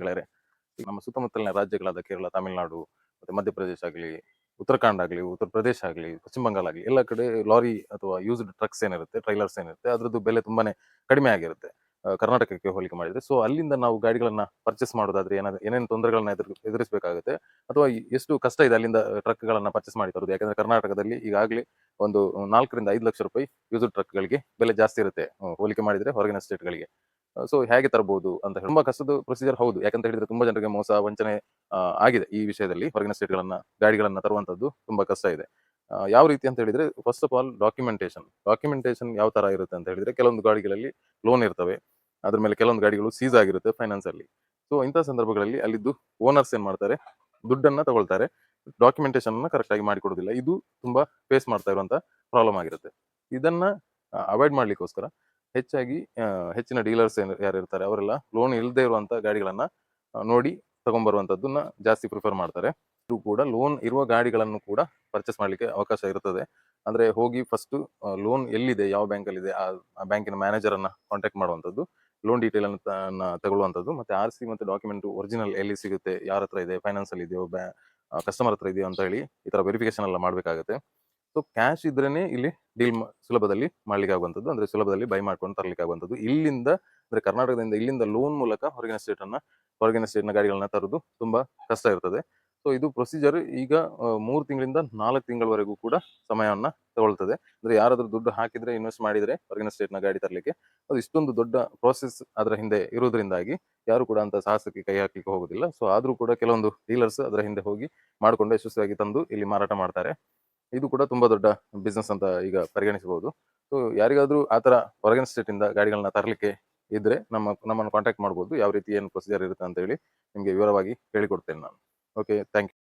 ಗೆಳೆಯರೆ ಈಗ ನಮ್ಮ ಸುತ್ತಮುತ್ತಲಿನ ರಾಜ್ಯಗಳಾದ ಕೇರಳ, ತಮಿಳುನಾಡು, ಮತ್ತೆ ಮಧ್ಯಪ್ರದೇಶ ಆಗಲಿ, ಉತ್ತರಾಖಂಡ್ ಆಗಲಿ, ಉತ್ತರ ಪ್ರದೇಶ ಆಗಲಿ, ಪಶ್ಚಿಮ ಬಂಗಾಳ ಆಗಲಿ, ಎಲ್ಲ ಕಡೆ ಲಾರಿ ಅಥವಾ ಯೂಸ್ಡ್ ಟ್ರಕ್ಸ್ ಏನಿರುತ್ತೆ ಟ್ರೈಲರ್ಸ್ ಏನಿರುತ್ತೆ, ಅದರದ್ದು ಬೆಲೆ ತುಂಬಾನೇ ಕಡಿಮೆ ಆಗಿರುತ್ತೆ. ಕರ್ನಾಟಕಕ್ಕೆ ಹೋಲಿಕೆ ಮಾಡಿದ್ರೆ ಸೊ ಅಲ್ಲಿಂದ ನಾವು ಗಾಡಿಗಳನ್ನ ಪರ್ಚೇಸ್ ಮಾಡೋದಾದ್ರೆ ಏನಾದ್ರು ಏನೇನು ತೊಂದರೆಗಳನ್ನ ಎದುರು, ಎದುರಿಸಬೇಕಾಗುತ್ತೆ, ಅಥವಾ ಎಷ್ಟು ಕಷ್ಟ ಇದೆ ಅಲ್ಲಿಂದ ಟ್ರಕ್ಗಳನ್ನ ಪರ್ಚೇಸ್ ಮಾಡಿ ತರೋದು? ಯಾಕಂದ್ರೆ ಕರ್ನಾಟಕದಲ್ಲಿ ಈಗಾಗಲೇ ಒಂದು ನಾಲ್ಕರಿಂದ ಐದು ಲಕ್ಷ ರೂಪಾಯಿ ಯೂಸ್ಡ್ ಟ್ರಕ್ಗಳಿಗೆ ಬೆಲೆ ಜಾಸ್ತಿ ಇರುತ್ತೆ ಹೋಲಿಕೆ ಮಾಡಿದ್ರೆ ಹೊರಗಿನ ಸ್ಟೇಟ್ಗಳಿಗೆ ಸೊ ಹೇಗೆ ತರಬಹುದು ಅಂತ ಹೇಳಿ. ತುಂಬಾ ಕಷ್ಟದ ಪ್ರೊಸೀಜರ್ ಹೌದು. ಯಾಕಂತ ಹೇಳಿದ್ರೆ ತುಂಬಾ ಜನರಿಗೆ ಮೋಸ, ವಂಚನೆ ಆಗಿದೆ ಈ ವಿಷಯದಲ್ಲಿ. ಹೊರಗಿನ ಸ್ಟೇಟ್ಗಳನ್ನ ಗಾಡಿಗಳನ್ನ ತರುವಂತದ್ದು ತುಂಬಾ ಕಷ್ಟ ಇದೆ. ಯಾವ ರೀತಿ ಅಂತ ಹೇಳಿದ್ರೆ first of all documentation documentation ಯಾವ ತರ ಇರುತ್ತೆ ಅಂತ ಹೇಳಿದ್ರೆ, ಕೆಲವೊಂದು ಗಾಡಿಗಳಲ್ಲಿ ಲೋನ್ ಇರ್ತವೆ. ಅದ್ರ ಮೇಲೆ ಕೆಲವೊಂದು ಗಾಡಿಗಳು ಸೀಸ್ ಆಗಿರುತ್ತೆ ಫೈನಾನ್ಸ್ ಅಲ್ಲಿ. ಸೊ ಇಂತಹ ಸಂದರ್ಭಗಳಲ್ಲಿ ಅಲ್ಲಿದ್ದು ಓನರ್ಸ್ ಏನ್ ಮಾಡ್ತಾರೆ? ದುಡ್ಡನ್ನ ತಗೊಳ್ತಾರೆ. ಡಾಕ್ಯುಮೆಂಟೇಶನ್ ಅನ್ನ ಕರೆಕ್ಟ್ ಆಗಿ ಮಾಡಿಕೊಡೋದಿಲ್ಲ ಇದು ತುಂಬಾ ಫೇಸ್ ಮಾಡ್ತಾ ಇರುವಂತ ಪ್ರಾಬ್ಲಮ್ ಆಗಿರುತ್ತೆ. ಇದನ್ನ ಅವಾಯ್ಡ್ ಮಾಡ್ಲಿಕ್ಕೋಸ್ಕರ ಹೆಚ್ಚಾಗಿ ಹೆಚ್ಚಿನ ಡೀಲರ್ಸ್ ಯಾರು ಇರ್ತಾರೆ ಅವರೆಲ್ಲ ಲೋನ್ ಇಲ್ಲದೆ ಇರುವಂತ ಗಾಡಿಗಳನ್ನ ನೋಡಿ ತಗೊಂಡ್ಬರುವಂತದ್ದನ್ನ ಜಾಸ್ತಿ ಪ್ರಿಫರ್ ಮಾಡ್ತಾರೆ. ಇದು ಕೂಡ ಲೋನ್ ಇರುವ ಗಾಡಿಗಳನ್ನು ಕೂಡ ಪರ್ಚೇಸ್ ಮಾಡಲಿಕ್ಕೆ ಅವಕಾಶ ಇರ್ತದೆ. ಅಂದ್ರೆ ಹೋಗಿ ಫಸ್ಟ್ ಲೋನ್ ಎಲ್ಲಿದೆ, ಯಾವ ಬ್ಯಾಂಕ್ ಅಲ್ಲಿ ಇದೆ ಆ ಬ್ಯಾಂಕಿನ ಮ್ಯಾನೇಜರ್ ಅನ್ನ ಕಾಂಟ್ಯಾಕ್ಟ್ ಮಾಡುವಂಥದ್ದು ಲೋನ್ ಡೀಟೇಲ್ ಅನ್ನು ತಗೊಳ್ಳುವಂಥದ್ದು ಮತ್ತೆ ಆರ್ ಸಿ ಮತ್ತೆ ಡಾಕ್ಯುಮೆಂಟ್ ಒರಿಜಿನಲ್ ಎಲ್ಲಿ ಸಿಗುತ್ತೆ, ಯಾರ ಹತ್ರ ಇದೆ ಫೈನಾನ್ಸ್ ಅಲ್ಲಿ ಇದೆಯೋ ಕಸ್ಟಮರ್ ಹತ್ರ ಇದೆಯೋ ಅಂತ ಹೇಳಿ ಈ ತರ ವೆರಿಫಿಕೇಶನ್ ಎಲ್ಲ ಮಾಡ್ಬೇಕಾಗುತ್ತೆ. ಸೊ, ಕ್ಯಾಶ್ ಇದ್ರೇನೆ ಇಲ್ಲಿ ಡೀಲ್ ಸುಲಭದಲ್ಲಿ ಮಾಡ್ಲಿಕ್ಕೆ ಆಗುವಂಥದ್ದು ಅಂದ್ರೆ ಸುಲಭದಲ್ಲಿ ಬೈ ಮಾಡ್ಕೊಂಡು ತರ್ಲಿಕ್ಕೆ ಆಗುವಂಥದ್ದು ಇಲ್ಲಿಂದ, ಅಂದ್ರೆ ಕರ್ನಾಟಕದಿಂದ ಇಲ್ಲಿಂದ ಲೋನ್ ಮೂಲಕ ಹೊರಗಿನ ಸ್ಟೇಟ್ ಅನ್ನ, ಹೊರಗಿನ ಸ್ಟೇಟ್ನ ಗಾಡಿಗಳನ್ನ ತರೋದು ತುಂಬಾ ಕಷ್ಟ ಇರ್ತದೆ. ಸೊ, ಇದು ಪ್ರೊಸೀಜರ್ ಈಗ ಮೂರು ತಿಂಗಳಿಂದ ನಾಲ್ಕು ತಿಂಗಳವರೆಗೂ ಕೂಡ ಸಮಯವನ್ನ ತಗೊಳ್ತದೆ. ಅಂದ್ರೆ ಯಾರಾದ್ರೂ ದುಡ್ಡು ಹಾಕಿದ್ರೆ ಇನ್ವೆಸ್ಟ್ ಮಾಡಿದ್ರೆ ಹೊರಗಿನ ಸ್ಟೇಟ್ನ ಗಾಡಿ ತರಲಿಕ್ಕೆ, ಅದು ಇಷ್ಟೊಂದು ದೊಡ್ಡ ಪ್ರೋಸೆಸ್ ಅದರ ಹಿಂದೆ ಇರೋದ್ರಿಂದಾಗಿ ಯಾರು ಕೂಡ ಅಂತ ಸಾಹಸಕ್ಕೆ ಕೈ ಹಾಕಲಿಕ್ಕೆ ಹೋಗುದಿಲ್ಲ. ಸೊ, ಆದ್ರೂ ಕೂಡ ಕೆಲವೊಂದು ಡೀಲರ್ಸ್ ಅದರ ಹಿಂದೆ ಹೋಗಿ ಮಾಡಿಕೊಂಡು ಯಶಸ್ವಿಯಾಗಿ ತಂದು ಇಲ್ಲಿ ಮಾರಾಟ ಮಾಡ್ತಾರೆ. ಇದು ಕೂಡ ತುಂಬಾ ದೊಡ್ಡ ಬಿಸ್ನೆಸ್ ಅಂತ ಈಗ ಪರಿಗಣಿಸಬಹುದು. ಸೊ ಯಾರಿಗಾದ್ರೂ ತರ ಹೊರಗಿನ ಸ್ಟೇಟ್ ಇಂದ ಗಾಡಿಗಳನ್ನ ತರಲಿಕ್ಕೆ ಇದ್ರೆ ನಮ್ಮ, ನಮ್ಮನ್ನು ಕಾಂಟ್ಯಾಕ್ಟ್ ಮಾಡಬಹುದು ಯಾವ ರೀತಿ ಏನು ಪ್ರೊಸೀಜರ್ ಇರುತ್ತೆ ಅಂತ ಹೇಳಿ ನಿಮಗೆ ವಿವರವಾಗಿ ಹೇಳಿಕೊಡ್ತೇನೆ ನಾನು. Okay thank you